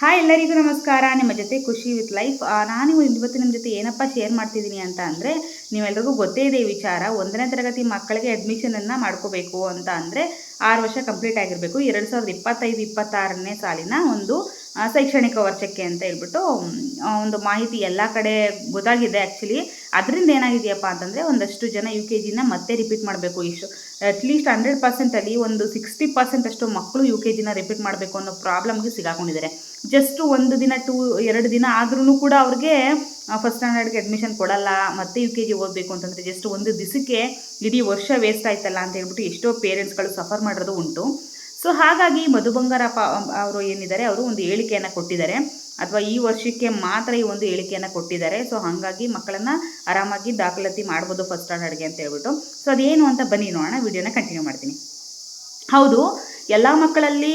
Hi ಎಲ್ಲರಿಗೂ ನಮಸ್ಕಾರ. ನಿಮ್ಮ ಜೊತೆ ಖುಷಿ ವಿತ್ ಲೈಫ್ ನಾನು ಇವತ್ತು ನಿಮ್ಮ ಜೊತೆ ಏನಪ್ಪ ಶೇರ್ ಮಾಡ್ತಿದ್ದೀನಿ ಅಂತ ಅಂದರೆ, ನೀವೆಲ್ರಿಗೂ ಗೊತ್ತೇ ಇದೆ ವಿಚಾರ. ಒಂದನೇ ತರಗತಿ ಮಕ್ಕಳಿಗೆ ಅಡ್ಮಿಷನನ್ನು ಮಾಡ್ಕೋಬೇಕು ಅಂತ ಅಂದರೆ, ಆರು ವರ್ಷ ಕಂಪ್ಲೀಟ್ ಆಗಿರಬೇಕು. ಎರಡು ಸಾವಿರದ ಇಪ್ಪತ್ತೈದು, ಇಪ್ಪತ್ತಾರನೇ ಸಾಲಿನ ಒಂದು ಶೈಕ್ಷಣಿಕ ವರ್ಷಕ್ಕೆ ಅಂತ ಹೇಳ್ಬಿಟ್ಟು ಒಂದು ಮಾಹಿತಿ ಎಲ್ಲ ಕಡೆ ಗೊತ್ತಾಗಿದೆ ಆ್ಯಕ್ಚುಲಿ ಅದರಿಂದ ಏನಾಗಿದೆಯಪ್ಪ ಅಂತಂದರೆ ಒಂದಷ್ಟು ಜನ ಯು ಕೆ ಜಿನ ಮತ್ತೆ ರಿಪೀಟ್ ಮಾಡಬೇಕು. ಇಷ್ಟು ಅಟ್ಲೀಸ್ಟ್ ಹಂಡ್ರೆಡ್ ಪರ್ಸೆಂಟಲ್ಲಿ ಒಂದು ಸಿಕ್ಸ್ಟಿ ಪರ್ಸೆಂಟ್ ಅಷ್ಟು ಮಕ್ಕಳು ಯು ಕೆ ಜಿನ ರಿಪೀಟ್ ಮಾಡಬೇಕು ಅನ್ನೋ ಪ್ರಾಬ್ಲಮ್ಗೆ ಸಿಗಾಕೊಂಡಿದ್ದಾರೆ ಜಸ್ಟ್ ಒಂದು ದಿನ ಟೂ ಎರಡು ದಿನ ಆದ್ರೂ ಕೂಡ ಅವ್ರಿಗೆ ಫಸ್ಟ್ ಸ್ಟ್ಯಾಂಡರ್ಡ್ಗೆ ಅಡ್ಮಿಷನ್ ಕೊಡಲ್ಲ, ಮತ್ತೆ ಯು ಕೆ ಜಿ ಓದಬೇಕು ಅಂತಂದರೆ ಜಸ್ಟ್ ಒಂದು ದಿಸಕ್ಕೆ ಇಡೀ ವರ್ಷ ವೇಸ್ಟ್ ಆಯ್ತಲ್ಲ ಅಂತ ಹೇಳ್ಬಿಟ್ಟು ಎಷ್ಟೋ ಪೇರೆಂಟ್ಸ್ಗಳು ಸಫರ್ ಮಾಡಿರೋದು ಉಂಟು. ಸೊ ಹಾಗಾಗಿ ಮಧು ಬಂಗಾರಪ್ಪ ಅವರು ಏನಿದ್ದಾರೆ, ಅವರು ಒಂದು ಹೇಳಿಕೆಯನ್ನು ಕೊಟ್ಟಿದ್ದಾರೆ. ಅಥವಾ ಈ ವರ್ಷಕ್ಕೆ ಮಾತ್ರ ಈ ಒಂದು ಹೇಳಿಕೆಯನ್ನು ಕೊಟ್ಟಿದ್ದಾರೆ. ಸೊ ಹಾಗಾಗಿ ಮಕ್ಕಳನ್ನು ಆರಾಮಾಗಿ ದಾಖಲಾತಿ ಮಾಡ್ಬೋದು ಫಸ್ಟ್ ಸ್ಟ್ಯಾಂಡರ್ಡ್ಗೆ ಅಂತ ಹೇಳ್ಬಿಟ್ಟು. ಸೊ ಅದೇನು ಅಂತ ಬನ್ನಿ ನೋಡೋಣ. ವಿಡಿಯೋನ ಕಂಟಿನ್ಯೂ ಮಾಡ್ತೀನಿ. ಹೌದು ಎಲ್ಲ ಮಕ್ಕಳಲ್ಲಿ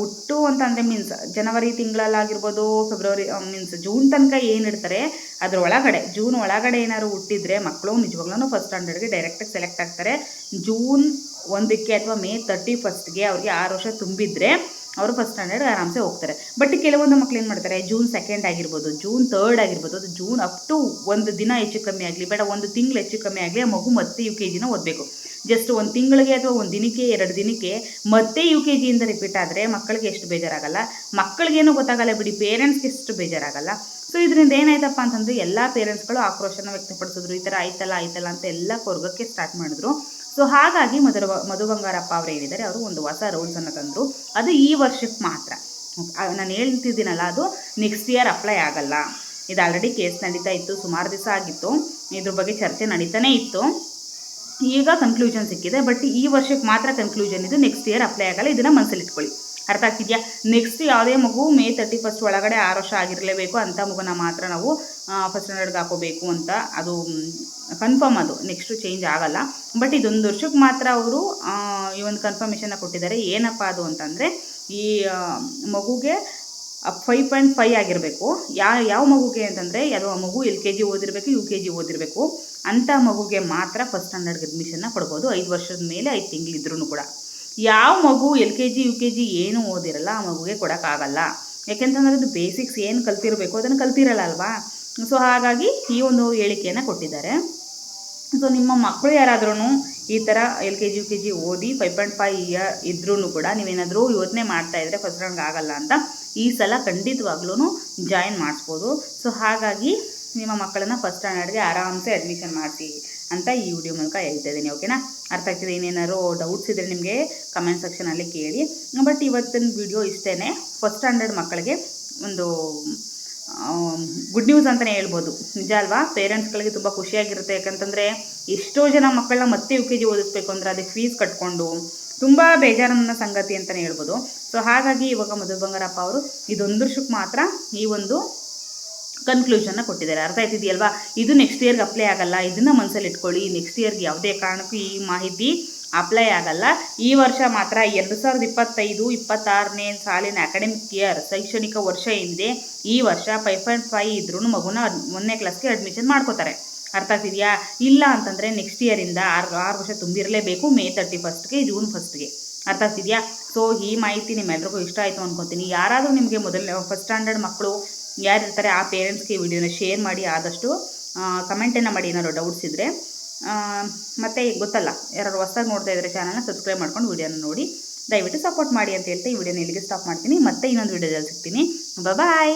ಹುಟ್ಟು ಅಂತ ಅಂದರೆ ಮೀನ್ಸ್ ಜನವರಿ ತಿಂಗಳಲ್ಲಾಗಿರ್ಬೋದು ಫೆಬ್ರವರಿ ಮೀನ್ಸ್ ಜೂನ್ ತನಕ ಏನು ಇಡ್ತಾರೆ ಅದ್ರ ಒಳಗಡೆ ಜೂನ್ ಒಳಗಡೆ ಏನಾದ್ರು ಹುಟ್ಟಿದ್ರೆ ಮಕ್ಕಳು ನಿಜವಾಗ್ಲೂ ಫಸ್ಟ್ ಸ್ಟ್ಯಾಂಡರ್ಡ್ಗೆ ಡೈರೆಕ್ಟಾಗಿ ಸೆಲೆಕ್ಟ್ ಆಗ್ತಾರೆ. ಜೂನ್ ಒಂದಕ್ಕೆ ಅಥವಾ ಮೇ ತರ್ಟಿ ಫಸ್ಟ್ಗೆ ಅವ್ರಿಗೆ ಆರು ವರ್ಷ ತುಂಬಿದ್ರೆ ಅವರು ಫಸ್ಟ್ ಸ್ಟ್ಯಾಂಡರ್ಡ್ ಆರಾಮ್ಸೆ ಹೋಗ್ತಾರೆ. ಬಟ್ ಕೆಲವೊಂದು ಮಕ್ಳು ಏನು ಮಾಡ್ತಾರೆ ಜೂನ್ ಸೆಕೆಂಡ್ ಆಗಿರ್ಬೋದು ಜೂನ್ ತರ್ಡ್ ಆಗಿರ್ಬೋದು, ಅದು ಜೂನ್ ಅಪ್ ಟು ಒಂದು ದಿನ ಹೆಚ್ಚು ಕಮ್ಮಿ ಆಗಲಿ, ಬೇಡ, ಒಂದು ತಿಂಗಳು ಹೆಚ್ಚು ಕಮ್ಮಿ ಆಗಲಿ, ಆ ಮಗು ಮತ್ತೆ ಯು ಕೆ ಜಿನ ಓದಬೇಕು. ಜಸ್ಟ್ ಒಂದು ತಿಂಗಳಿಗೆ ಅಥವಾ ಒಂದು ದಿನಕ್ಕೆ, ಎರಡು ದಿನಕ್ಕೆ, ಮತ್ತೆ ಯು ಕೆ ಜಿಯಿಂದ ರಿಪೀಟ್ ಆದರೆ ಮಕ್ಕಳಿಗೆ ಎಷ್ಟು ಬೇಜಾರಾಗಲ್ಲ. ಮಕ್ಕಳಿಗೇನು ಗೊತ್ತಾಗಲ್ಲ ಬಿಡಿ ಪೇರೆಂಟ್ಸ್ಗೆ ಎಷ್ಟು ಬೇಜಾರಾಗಲ್ಲ. ಸೊ ಇದರಿಂದ ಏನಾಯ್ತಪ್ಪ ಅಂತಂದರೆ ಎಲ್ಲ ಪೇರೆಂಟ್ಸ್ಗಳು ಆಕ್ರೋಶನ ವ್ಯಕ್ತಪಡಿಸಿದ್ರು, ಈ ಥರ ಆಯ್ತಲ್ಲ ಆಯ್ತಲ್ಲ ಅಂತ ಎಲ್ಲ ಕೊರ್ಗಕ್ಕೆ ಸ್ಟಾರ್ಟ್ ಮಾಡಿದ್ರು. ಸೊ ಹಾಗಾಗಿ ಮಧುರ, ಮಧು ಬಂಗಾರಪ್ಪ ಅವರು ಏನಿದ್ದಾರೆ, ಅವರು ಒಂದು ಹೊಸ ರೂಲ್ಸನ್ನು ತಂದರು. ಅದು ಈ ವರ್ಷಕ್ಕೆ ಮಾತ್ರ. ನಾನು ಹೇಳ್ತಿದ್ದೀನಲ್ಲ, ಅದು ನೆಕ್ಸ್ಟ್ ಇಯರ್ ಅಪ್ಲೈ ಆಗಲ್ಲ. ಇದು ಆಲ್ರೆಡಿ ಕೇಸ್ ನಡೀತಾ ಇತ್ತು, ಸುಮಾರು ದಿವಸ ಆಗಿತ್ತು. ಇದ್ರ ಬಗ್ಗೆ ಚರ್ಚೆ ನಡೀತಾನೆ ಇತ್ತು. ಈಗ ಕನ್ಕ್ಲೂಷನ್ ಸಿಕ್ಕಿದೆ ಬಟ್ ಈ ವರ್ಷಕ್ಕೆ ಮಾತ್ರ ಕನ್ಕ್ಲೂಷನ್ ಇದು. ನೆಕ್ಸ್ಟ್ ಇಯರ್ ಅಪ್ಲೈ ಆಗಲ್ಲ, ಇದನ್ನು ಮನಸ್ಸಲ್ಲಿ ಇಟ್ಕೊಳ್ಳಿ. ಅರ್ಥ ಆಗ್ತಿದೆಯಾ? ನೆಕ್ಸ್ಟ್ ಯಾವುದೇ ಮಗು ಮೇ ತರ್ಟಿ ಫಸ್ಟ್ ಒಳಗಡೆ ಆರು ವರ್ಷ ಆಗಿರಲೇಬೇಕು ಅಂಥ ಮಗುನ ಮಾತ್ರ ನಾವು ಫಸ್ಟ್ ಸ್ಟ್ಯಾಂಡರ್ಡ್ಗೆ ಹಾಕೋಬೇಕು ಅಂತ ಅದು ಕನ್ಫರ್ಮ್ ಅದು. ನೆಕ್ಸ್ಟು ಚೇಂಜ್ ಆಗಲ್ಲ. ಬಟ್ ಇದೊಂದು ವರ್ಷಕ್ಕೆ ಮಾತ್ರ ಅವರು ಈ ಒಂದು ಕನ್ಫರ್ಮೇಷನ್ನ ಕೊಟ್ಟಿದ್ದಾರೆ. ಏನಪ್ಪ ಅದು ಅಂತಂದರೆ, ಈ ಮಗುಗೆ ಫೈವ್ ಪಾಯಿಂಟ್ ಫೈವ್ ಆಗಿರಬೇಕು. ಯಾವ ಯಾವ ಮಗುಗೆ ಅಂತಂದರೆ ಯಾವ ಮಗು ಎಲ್ ಕೆ ಜಿ ಓದಿರಬೇಕು, ಯು ಕೆ ಜಿ ಓದಿರಬೇಕು. ಅಂಥ ಮಗುಗೆ ಮಾತ್ರ ಫಸ್ಟ್ ಸ್ಟ್ಯಾಂಡರ್ಡ್ಗೆ ಅಡ್ಮಿಷನ್ನ ಕೊಡ್ಬೋದು. ಐದು ವರ್ಷದ ಮೇಲೆ ಐದು ತಿಂಗಳಿದ್ರೂ ಕೂಡ. ಯಾವ ಮಗು L K G, U K G ಏನೂ ಓದಿರಲ್ಲ, ಆ ಮಗುಗೆ ಕೊಡೋಕ್ಕಾಗಲ್ಲ ಯಾಕೆಂತಂದರೆ ಅದು ಬೇಸಿಕ್ಸ್ ಏನು ಕಲ್ತಿರಬೇಕು ಅದನ್ನು ಕಲ್ತಿರಲ್ಲ ಅಲ್ವಾ? ಸೊ ಹಾಗಾಗಿ ಈ ಒಂದು ಹೇಳಿಕೆಯನ್ನು ಕೊಟ್ಟಿದ್ದಾರೆ. ಸೊ ನಿಮ್ಮ ಮಕ್ಕಳು ಯಾರಾದ್ರೂ ಈ ಥರ L K G, U K G ಓದಿ ಫೈವ್ ಪಾಯಿಂಟ್ ಫೈವ್ ಇಯರ್ ಇದ್ರೂ ಕೂಡ ನೀವೇನಾದರೂ ಯೋಚನೆ ಮಾಡ್ತಾ ಇದ್ದರೆ ಫಸ್ಟ್ ಆಗಲ್ಲ ಅಂತ ಈ ಸಲ ಖಂಡಿತವಾಗ್ಲೂ ಜಾಯಿನ್ ಮಾಡಿಸ್ಬೋದು. ಸೊ ಹಾಗಾಗಿ ನಿಮ್ಮ ಮಕ್ಕಳನ್ನ ಫಸ್ಟ್ ಸ್ಟ್ಯಾಂಡರ್ಡ್ಗೆ ಆರಾಮ್ಸೆ ಅಡ್ಮಿಷನ್ ಮಾಡಿಸಿ ಅಂತ ಈ ವಿಡಿಯೋ ಮೂಲಕ ಹೇಳ್ತಾ ಇದ್ದೀನಿ ಓಕೆನಾ ಅರ್ಥ ಆಗ್ತಿದೆ ಏನೇನಾದ್ರು ಡೌಟ್ಸ್ ಇದ್ದರೆ ನಿಮಗೆ ಕಮೆಂಟ್ ಸೆಕ್ಷನಲ್ಲಿ ಕೇಳಿ. ಬಟ್ ಇವತ್ತಿನ ವಿಡಿಯೋ ಇಷ್ಟೇ ಫಸ್ಟ್ ಸ್ಟ್ಯಾಂಡರ್ಡ್ ಮಕ್ಕಳಿಗೆ ಒಂದು ಗುಡ್ ನ್ಯೂಸ್ ಅಂತಲೇ ಹೇಳ್ಬೋದು. ನಿಜ ಅಲ್ವಾ? ಪೇರೆಂಟ್ಸ್ಗಳಿಗೆ ತುಂಬ ಖುಷಿಯಾಗಿರುತ್ತೆ. ಯಾಕಂತಂದರೆ ಎಷ್ಟೋ ಜನ ಮಕ್ಕಳನ್ನ ಮತ್ತೆ ಯು ಕೆ ಜಿ ಓದಿಸ್ಬೇಕು ಅಂದರೆ ಅದಕ್ಕೆ ಫೀಸ್ ಕಟ್ಕೊಂಡು ತುಂಬ ಬೇಜಾರನ್ನ ಸಂಗತಿ ಅಂತಲೇ ಹೇಳ್ಬೋದು. ಸೊ ಹಾಗಾಗಿ ಇವಾಗ ಮಧು ಬಂಗಾರಪ್ಪ ಅವರು ಇದೊಂದು ವರ್ಷಕ್ಕೆ ಮಾತ್ರ ಈ ಒಂದು ಕನ್ಕ್ಲೂಷನ್ನ ಕೊಟ್ಟಿದ್ದಾರೆ. ಅರ್ಥ ಆಯ್ತಿದೆಯಲ್ವಾ? ಇದು ನೆಕ್ಸ್ಟ್ ಇಯರ್ಗೆ ಅಪ್ಲೈ ಆಗಲ್ಲ. ಇದನ್ನು ಮನಸ್ಸಲ್ಲಿ ಇಟ್ಕೊಳ್ಳಿ. ನೆಕ್ಸ್ಟ್ ಇಯರ್ಗೆ ಯಾವುದೇ ಕಾರಣಕ್ಕೂ ಈ ಮಾಹಿತಿ ಅಪ್ಲೈ ಆಗಲ್ಲ. ಈ ವರ್ಷ ಮಾತ್ರ ಎರಡು ಸಾವಿರದ ಇಪ್ಪತ್ತೈದು, ಇಪ್ಪತ್ತಾರನೇ ಸಾಲಿನ ಅಕಾಡೆಮಿಕ್ ಇಯರ್ ಶೈಕ್ಷಣಿಕ ವರ್ಷ ಏನಿದೆ, ಈ ವರ್ಷ ಫೈವ್ ಪಾಯಿಂಟ್ ಫೈವ್ ಇದ್ರೂ ಮಗುನ ಒಂದನೇ ಕ್ಲಾಸ್ಗೆ ಅಡ್ಮಿಷನ್ ಮಾಡ್ಕೋತಾರೆ. ಅರ್ಥ ಆಗ್ತಿದೆಯಾ? ಇಲ್ಲ ಅಂತಂದರೆ ನೆಕ್ಸ್ಟ್ ಇಯರಿಂದ ಆರು ಆರು ವರ್ಷ ತುಂಬಿರಲೇಬೇಕು ಮೇ ತರ್ಟಿ ಫಸ್ಟ್ಗೆ ಜೂನ್ ಫಸ್ಟ್ಗೆ ಅರ್ಥ ಆಗ್ತಿದೆಯಾ? ಸೊ ಈ ಮಾಹಿತಿ ನಿಮ್ಮೆಲ್ರಿಗೂ ಇಷ್ಟ ಆಯಿತು ಅನ್ಕೊತೀನಿ. ಯಾರಾದರೂ ನಿಮಗೆ ಮೊದಲ ಫಸ್ಟ್ ಸ್ಟ್ಯಾಂಡರ್ಡ್ ಮಕ್ಕಳು ಯಾರಿರ್ತಾರೆ ಆ ಪೇರೆಂಟ್ಸ್ಗೆ ವಿಡಿಯೋನ ಶೇರ್ ಮಾಡಿ, ಆದಷ್ಟು ಕಮೆಂಟನ್ನು ಮಾಡಿ ಏನಾದ್ರು ಡೌಟ್ಸ್ ಇದ್ದರೆ ಮತ್ತು ಗೊತ್ತಲ್ಲ ಯಾರು ಹೊಸ್ದಾಗಿ ನೋಡ್ತಾ ಇದ್ದರೆ ಚಾನಲ್ನ ಸಬ್ಸ್ಕ್ರೈಬ್ ಮಾಡ್ಕೊಂಡು ವಿಡಿಯೋನ ನೋಡಿ, ದಯವಿಟ್ಟು ಸಪೋರ್ಟ್ ಮಾಡಿ ಅಂತ ಹೇಳ್ತಾ ಈ ವಿಡಿಯೋನ ಇಲ್ಲಿಗೆ ಸ್ಟಾಪ್ ಮಾಡ್ತೀನಿ. ಮತ್ತೆ ಇನ್ನೊಂದು ವಿಡಿಯೋದಲ್ಲಿ ಸಿಗ್ತೀನಿ. ಬಾಯ್